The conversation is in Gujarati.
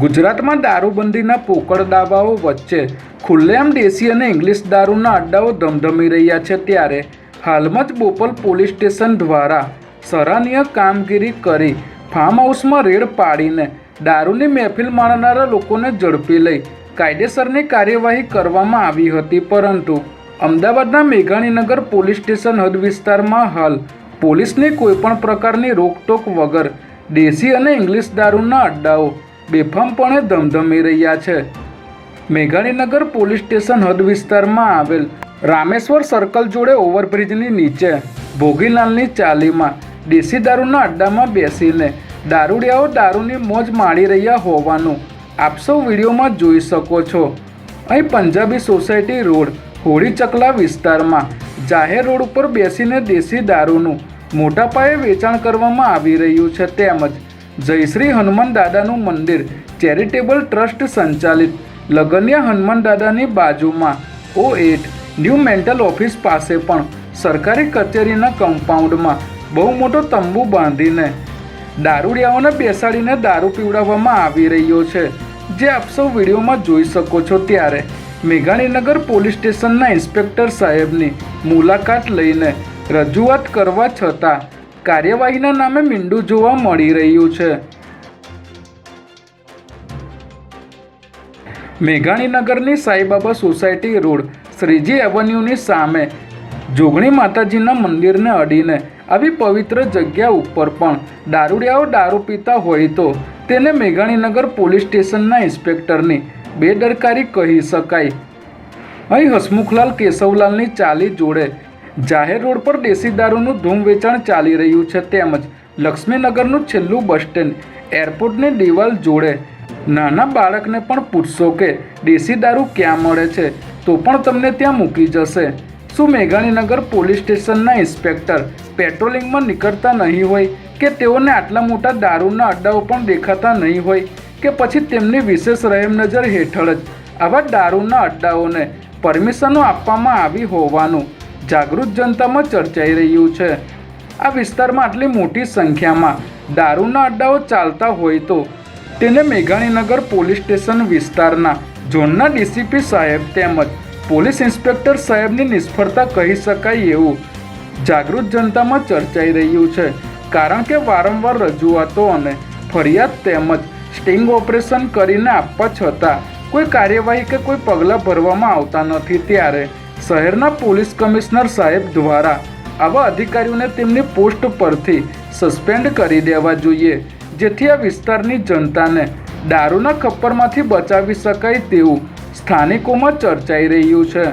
ગુજરાતમાં દારૂબંધીના પોકળ દાવાઓ વચ્ચે ખુલ્લેઆમ દેશી અને ઇંગ્લિશ દારૂના અડ્ડાઓ ધમધમી રહ્યા છે ત્યારે હાલમાં જ બોપલ પોલીસ સ્ટેશન દ્વારા સરાહનીય કામગીરી કરી ફાર્મ હાઉસમાં રેડ પાડીને દારૂની મહેફિલ માણનારા લોકોને ઝડપી લઈ કાયદેસરની કાર્યવાહી કરવામાં આવી હતી. પરંતુ અમદાવાદના મેઘાણીનગર પોલીસ સ્ટેશન હદ વિસ્તારમાં હાલ પોલીસની કોઈપણ પ્રકારની રોકટોક વગર દેશી અને ઇંગ્લિશ દારૂના અડ્ડાઓ બેફામપણે ધમધમી રહ્યા છે. મેઘાણીનગર પોલીસ સ્ટેશન હદ વિસ્તારમાં આવેલ રામેશ્વર સર્કલ જોડે ઓવરબ્રિજની નીચે ભોગીલાલની ચાલીમાં દેશી દારૂના અડ્ડામાં બેસીને દારૂડિયાઓ દારૂની મોજ માણી રહ્યા હોવાનું આપ સૌ વિડીયોમાં જોઈ શકો છો. અહીં પંજાબી સોસાયટી રોડ, હોળી ચકલા વિસ્તારમાં જાહેર રોડ ઉપર બેસીને દેશી દારૂનું મોટા પાયે વેચાણ કરવામાં આવી રહ્યું છે તેમજ જયશ્રી હનુમાન દાદાનું મંદિર, ચેરિટેબલ ટ્રસ્ટ સંચાલિત, લગનિયા હનુમાન દાદાની બાજુમાં, ઓ એટ ન્યૂ મેન્ટલ ઓફિસ પાસે પણ, સરકારી કચેરીના કમ્પાઉન્ડમાં, બહુ મોટો તંબુ બાંધીને, દારૂડિયાઓને બેસાડીને દારૂ પીવડાવવામાં આવી રહ્યો છે. જે આપ સૌ વિડીયોમાં જોઈ શકો છો ત્યારે, મેઘાણીનગર પોલીસ સ્ટેશનના ઇન્સ્પેક્ટર સાહેબની મુલાકાત લઈને રજૂઆત કરવા છતાં કાર્યવાહીના નામે મીંડું જોવા મળી રહ્યું છે. મેઘાણીનગરની સાઈબાબા સોસાયટી રોડ શ્રીજી એવન્યુની સામે જોગણી માતાજીના મંદિરને અડીને આવી પવિત્ર જગ્યા ઉપર પણ દારૂડિયાઓ દારૂ પીતા હોય તો તેને મેઘાણીનગર પોલીસ સ્ટેશનના ઇન્સ્પેક્ટરની બેદરકારી કહી શકાય. અહીં હસમુખલાલ કેશવલાલની ચાલી જોડે જાહેર રોડ પર દેશી દારૂનું ધૂમ વેચાણ ચાલી રહ્યું છે તેમજ લક્ષ્મીનગરનું છેલ્લું બસ સ્ટેન્ડ એરપોર્ટની દિવાલ જોડે. નાના બાળકને પણ પૂછશો કે દેશી દારૂ ક્યાં મળે છે, તો પણ તમને ત્યાં મૂકી જશે. શું મેઘાણીનગર પોલીસ સ્ટેશનના ઇન્સ્પેક્ટર પેટ્રોલિંગમાં નીકળતા નહીં હોય કે તેઓને આટલા મોટા દારૂના અડ્ડાઓ પણ દેખાતા નહીં હોય કે પછી તેમની વિશેષ રહેમ નજર હેઠળ જ આવા દારૂના અડ્ડાઓને પરમિશનો આપવામાં આવી હોવાનું જાગૃત જનતામાં ચર્ચાઈ રહ્યું છે. આ વિસ્તારમાં આટલી મોટી સંખ્યામાં દારૂના અડ્ડાઓ ચાલતા હોય તો તેને મેઘાણીનગર પોલીસ સ્ટેશન વિસ્તારના ઝોનના ડીસીપી સાહેબ તેમજ પોલીસ ઇન્સ્પેક્ટર સાહેબની નિષ્ફળતા કહી શકાય એવું જાગૃત જનતામાં ચર્ચાઈ રહ્યું છે. કારણ કે વારંવાર રજૂઆતો અને ફરિયાદ તેમજ સ્ટિંગ ઓપરેશન કરીને આપવા છતાં કોઈ કાર્યવાહી કે કોઈ પગલાં ભરવામાં આવતા નથી ત્યારે શહેરના પોલીસ કમિશનર સાહેબ દ્વારા આવા અધિકારીઓને તેમની પોસ્ટ પરથી સસ્પેન્ડ કરી દેવા જોઈએ, જેથી આ વિસ્તારની જનતાને દારૂના ખપ્પરમાંથી બચાવી શકાય તેવું સ્થાનિકોમાં ચર્ચાઈ રહ્યું છે.